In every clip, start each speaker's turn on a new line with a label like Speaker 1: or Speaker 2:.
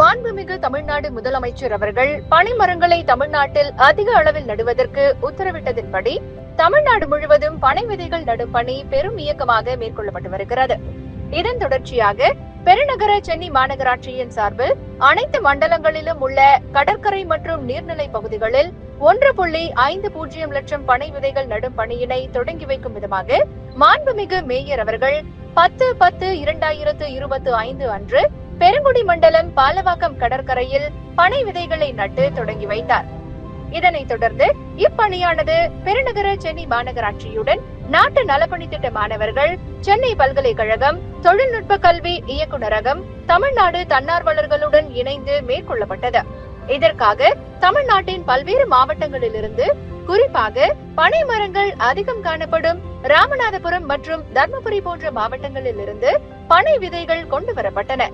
Speaker 1: மாண்புமிகு தமிழ்நாடு முதலமைச்சர் அவர்கள் பனைமரங்களை தமிழ்நாட்டில் அதிக அளவில் நடுவதற்கு உத்தரவிட்டதின்படி தமிழ்நாடு முழுவதும் பனை விதைகள் நடும் பணி பெரும் இயக்கமாக மேற்கொள்ளப்பட்டு வருகிறது. இதன் தொடர்ச்சியாக பெருநகர சென்னை மாநகராட்சியின் சார்பில் அனைத்து மண்டலங்களிலும் உள்ள கடற்கரை மற்றும் நீர்நிலை பகுதிகளில் ஒன்று புள்ளி ஐந்து பூஜ்ஜியம் லட்சம் பனை விதைகள் நடும் பணியினை தொடங்கி வைக்கும் விதமாக மாண்புமிகு மேயர் அவர்கள் பத்து பத்து இரண்டாயிரத்து இருபத்தி ஐந்து அன்று பெருங்குடி மண்டலம் பாலவாக்கம் கடற்கரையில் பனை விதைகளை நட்டு தொடங்கி வைத்தார். இதனைத் தொடர்ந்து இப்பணியானது பெருநகர சென்னை மாநகராட்சியுடன் நாட்டு நலப்பணி திட்ட மாணவர்கள் சென்னை பல்கலைக்கழகம் தொழில்நுட்ப கல்வி இயக்குநரகம் தமிழ்நாடு தன்னார்வலர்களுடன் இணைந்து மேற்கொள்ளப்பட்டது. இதற்காக தமிழ்நாட்டின் பல்வேறு மாவட்டங்களிலிருந்து குறிப்பாக பனை மரங்கள் அதிகம் காணப்படும் ராமநாதபுரம் மற்றும் தர்மபுரி போன்ற மாவட்டங்களில் இருந்து பனை விதைகள் கொண்டு வரப்பட்டன.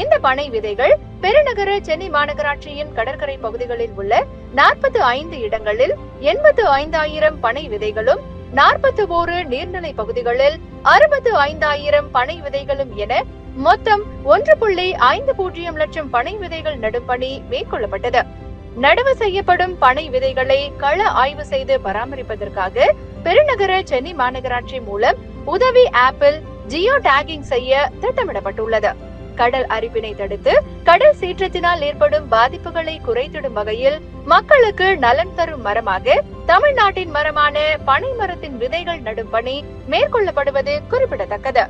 Speaker 1: இந்த பனை விதைகள் பெருநகர சென்னை மாநகராட்சியின் கடற்கரை பகுதிகளில் உள்ள நாற்பத்தி ஐந்து இடங்களில் எண்பத்து ஐந்தாயிரம் பனை விதைகளும் நாற்பத்தி ஓரு நீர்நிலை பகுதிகளில் அறுபத்து ஐந்தாயிரம் பனை விதைகளும் என மொத்தம் ஒன்று புள்ளி ஐந்து பூஜ்ஜியம் லட்சம் பனை விதைகள் நடும் பணி மேற்கொள்ளப்பட்டது. நடவு செய்யப்படும் பனை விதைகளை கள ஆய்வு செய்து பராமரிப்பதற்காக பெருநகர சென்னை மாநகராட்சி மூலம் உதவி ஆப்பிள் ஜியோ டேகிங் செய்ய திட்டமிடப்பட்டுள்ளது. கடல் அரிப்பினை தடுத்து கடல் சீற்றத்தினால் ஏற்படும் பாதிப்புகளை குறைத்திடும் வகையில் மக்களுக்கு நலன் தரும் மரமாக தமிழ்நாட்டின் மரமான பனை மரத்தின் விதைகள் நடும் பணி மேற்கொள்ளப்படுவது குறிப்பிடத்தக்கது.